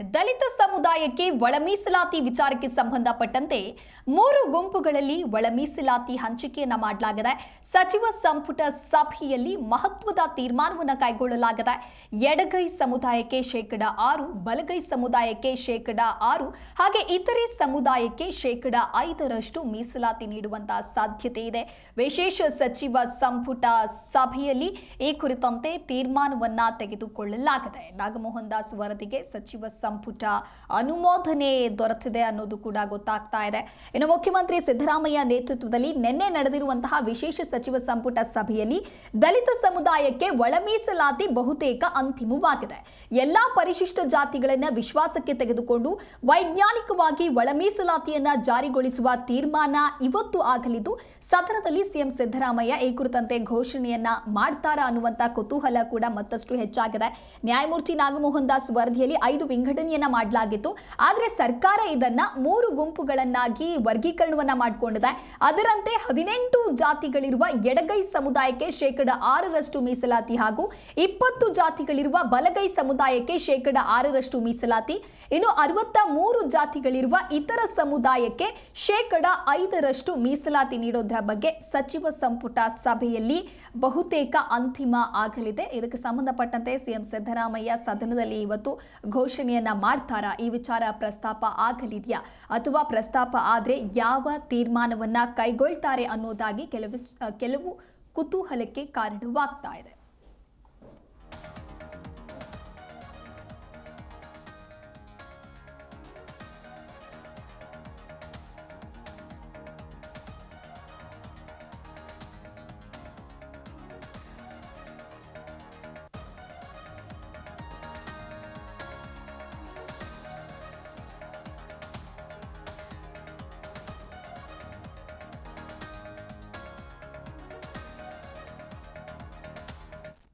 ದಲಿತ ಸಮುದಾಯಕ್ಕೆ ಒಳ ಮೀಸಲಾತಿ ವಿಚಾರಕ್ಕೆ ಸಂಬಂಧಪಟ್ಟಂತೆ ಮೂರು ಗುಂಪುಗಳಲ್ಲಿ ಒಳ ಮೀಸಲಾತಿ ಹಂಚಿಕೆಯನ್ನ ಮಾಡಲಾಗಿದೆ ಸಚಿವ ಸಂಪುಟ ಸಭೆಯಲ್ಲಿ ಮಹತ್ವದ ತೀರ್ಮಾನವನ್ನು ಕೈಗೊಳ್ಳಲಾಗಿದೆ ಎಡಗೈ ಸಮುದಾಯಕ್ಕೆ ಶೇಕಡ ಆರು, ಬಲಗೈ ಸಮುದಾಯಕ್ಕೆ ಶೇಕಡ ಆರು ಹಾಗೆ ಇತರೆ ಸಮುದಾಯಕ್ಕೆ ಶೇಕಡ ಐದರಷ್ಟು ಮೀಸಲಾತಿ ನೀಡುವಂತಹ ಸಾಧ್ಯತೆ ಇದೆ. ವಿಶೇಷ ಸಚಿವ ಸಂಪುಟ ಸಭೆಯಲ್ಲಿ ಈ ಕುರಿತಂತೆ ತೀರ್ಮಾನವನ್ನ ತೆಗೆದುಕೊಳ್ಳಲಾಗಿದೆ ನಾಗಮೋಹನ್ ದಾಸ್ ವರದಿಗೆ ಸಚಿವ ಸಂಪುಟ ಅನುಮೋದನೆ ದೊರೆತಿದೆ ಅನ್ನೋದು ಕೂಡ ಗೊತ್ತಾಗ್ತಾ ಇದೆ. ಇನ್ನು ಮುಖ್ಯಮಂತ್ರಿ ಸಿದ್ದರಾಮಯ್ಯ ನೇತೃತ್ವದಲ್ಲಿ ನಿನ್ನೆ ನಡೆದಿರುವಂತಹ ವಿಶೇಷ ಸಚಿವ ಸಂಪುಟ ಸಭೆಯಲ್ಲಿ ದಲಿತ ಸಮುದಾಯಕ್ಕೆ ಒಳ ಮೀಸಲಾತಿ ಬಹುತೇಕ ಅಂತಿಮವಾಗಿದೆ. ಎಲ್ಲಾ ಪರಿಶಿಷ್ಟ ಜಾತಿಗಳನ್ನ ವಿಶ್ವಾಸಕ್ಕೆ ತೆಗೆದುಕೊಂಡು ವೈಜ್ಞಾನಿಕವಾಗಿ ಒಳ ಮೀಸಲಾತಿಯನ್ನ ಜಾರಿಗೊಳಿಸುವ ತೀರ್ಮಾನ ಇವತ್ತು ಆಗಲಿದ್ದು, ಸದನದಲ್ಲಿ ಸಿಎಂ ಸಿದ್ದರಾಮಯ್ಯ ಈ ಕುರಿತಂತೆ ಘೋಷಣೆಯನ್ನ ಮಾಡ್ತಾರಾ ಅನ್ನುವಂತ ಕುತೂಹಲ ಕೂಡ ಮತ್ತಷ್ಟು ಹೆಚ್ಚಾಗಿದೆ. ನ್ಯಾಯಮೂರ್ತಿ ನಾಗಮೋಹನ್ ದಾಸ್ ವರದಿಯಲ್ಲಿ ಐದು ವಿಂಗಡಣೆಯನ್ನ ಮಾಡಲಾಗಿತ್ತು. ಆದರೆ ಸರ್ಕಾರ ಇದನ್ನ ಮೂರು ಗುಂಪುಗಳನ್ನಾಗಿ ವರ್ಗೀಕರಣವನ್ನ ಮಾಡಿಕೊಂಡಿದೆ. ಅದರಂತೆ ಹದಿನೆಂಟು ಜಾತಿಗಳಿರುವ ಎಡಗೈ ಸಮುದಾಯಕ್ಕೆ ಶೇಕಡ ಆರರಷ್ಟು ಮೀಸಲಾತಿ ಹಾಗೂ ಇಪ್ಪತ್ತು ಜಾತಿಗಳಿರುವ ಬಲಗೈ ಸಮುದಾಯಕ್ಕೆ ಶೇಕಡ ಆರರಷ್ಟು ಮೀಸಲಾತಿ. ಇನ್ನು ಅರವತ್ತ ಮೂರು ಜಾತಿಗಳಿರುವ ಇತರ ಸಮುದಾಯಕ್ಕೆ ಶೇಕಡ ಐದರಷ್ಟು ಮೀಸಲಾತಿ ನೀಡೋದ್ರ ಬಗ್ಗೆ ಸಚಿವ ಸಂಪುಟ ಸಭೆಯಲ್ಲಿ ಬಹುತೇಕ ಅಂತಿಮ ಆಗಲಿದೆ. ಇದಕ್ಕೆ ಸಂಬಂಧಪಟ್ಟಂತೆ ಸಿಎಂ ಸಿದ್ದರಾಮಯ್ಯ ಸದನದಲ್ಲಿ ಇವತ್ತು ಘೋಷಣೆಯನ್ನ ಮಾಡ್ತಾರಾ? ಈ ವಿಚಾರ ಪ್ರಸ್ತಾಪ ಆಗಲಿದೆಯಾ? ಅಥವಾ ಪ್ರಸ್ತಾಪ ಆದರೆ ಯಾವ ತೀರ್ಮಾನವನ್ನ ಕೈಗೊಳ್ತಾರೆ ಅನ್ನೋದಾಗಿ ಕೆಲವು ಕೆಲವು ಕುತೂಹಲಕ್ಕೆ ಕಾರಣವಾಗ್ತಾ ಇದೆ.